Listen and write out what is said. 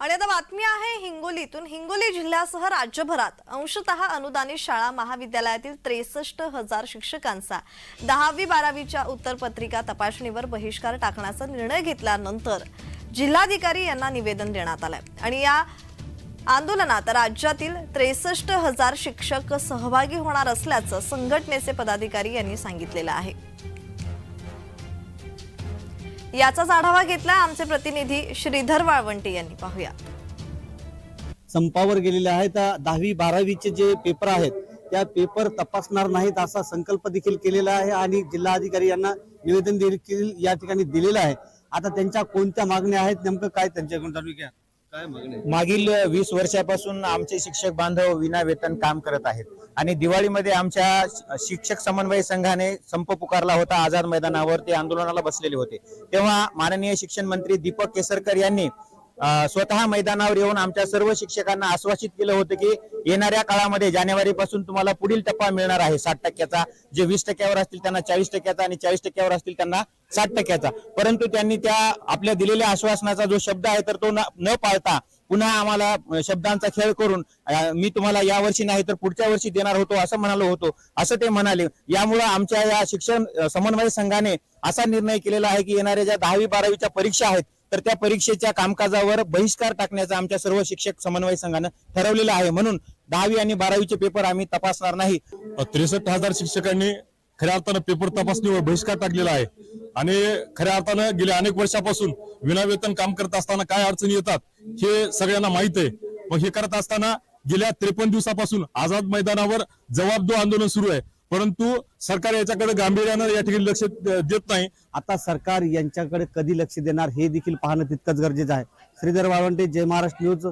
आणि आता बातमी आहे हिंगोलीतून. हिंगोली जिल्ह्यासह राज्यभरात अंशतः अनुदानित शाळा महाविद्यालयातील त्रेसष्ट हजार शिक्षकांचा दहावी बारावीच्या उत्तरपत्रिका तपासणीवर बहिष्कार टाकण्याचा निर्णय घेतल्यानंतर जिल्हाधिकारी यांना निवेदन देण्यात आलंय. आणि या आंदोलनात राज्यातील त्रेसष्ट हजार शिक्षक सहभागी होणार असल्याचं संघटनेचे पदाधिकारी यांनी सांगितलेलं आहे. याचाच आढावा घेतला आमचे प्रतिनिधी श्रीधर वाळवंटे यांनी. पाहूया. संपावर गेलेले आहेत दहावी बारावीचे जे पेपर आहेत त्या पेपर तपासणार नाहीत असा संकल्प देखील केलेला आहे आणि जिल्हाधिकारी यांना निवेदन देखील या ठिकाणी दिलेलं आहे. आता त्यांच्या कोणत्या मागण्या आहेत नेमकं काय त्यांच्याकडून जाणून घ्या. मागील वीस वर्षापासून आमचे शिक्षक बांधव विना वेतन काम करत आहेत. आणि दिवाळीमध्ये आमच्या शिक्षक समन्वय संघाने संप पुकारला होता आझाद मैदानावर ते आंदोलनाला बसलेले होते. तेव्हा माननीय शिक्षण मंत्री दीपक केसरकर यांनी स्वतः मैदानावर येऊन आमच्या सर्व शिक्षकांना आश्वासित केलं होतं की येणाऱ्या काळामध्ये जानेवारी पासून तुम्हाला पुढील टप्पा मिळणार आहे साठ टक्क्याचा. जे वीस टक्क्यावर असतील त्यांना चाळीस टक्क्याचा आणि चाळीस टक्क्यावर असतील त्यांना साठ टक्क्याचा. परंतु त्यांनी त्या आपल्या दिलेल्या आश्वासनाचा जो शब्द आहे तर तो न पाळता पुन्हा आम्हाला शब्दांचा खेळ करून मी तुम्हाला या वर्षी नाही तर पुढच्या वर्षी देणार होतो असं म्हणालो होतो असं ते म्हणाले. यामुळं आमच्या या शिक्षण समन्वय संघाने असा निर्णय केलेला आहे की येणाऱ्या ज्या दहावी बारावीच्या परीक्षा आहेत तर त्या परीक्षेच्या कामकाजावर बहिष्कार टाकण्याचा आमच्या सर्व शिक्षक समन्वय संघानं ठरवलेलं आहे. म्हणून दहावी आणि बारावीचे पेपर आम्ही तपासणार नाही. त्रेसष्ट हजार शिक्षकांनी खऱ्या अर्थानं पेपर तपासणीवर बहिष्कार टाकलेला आहे. आणि खऱ्या अर्थानं गेल्या अनेक वर्षापासून विनावेतन काम करत असताना काय अडचणी येतात हे सगळ्यांना माहीत आहे. मग हे करत असताना गेल्या त्रेपन्न दिवसापासून आझाद मैदानावर जवाबदो आंदोलन सुरू आहे. परंतु सरकार याच्याकडे गांभीर्यानं या ठिकाणी लक्ष देत नाही. आता सरकार यांच्याकडे कधी लक्ष देणार हे देखील पाहणं तितकंच गरजेचं आहे. श्रीधर वाळवंटे जय महाराष्ट्र न्यूज.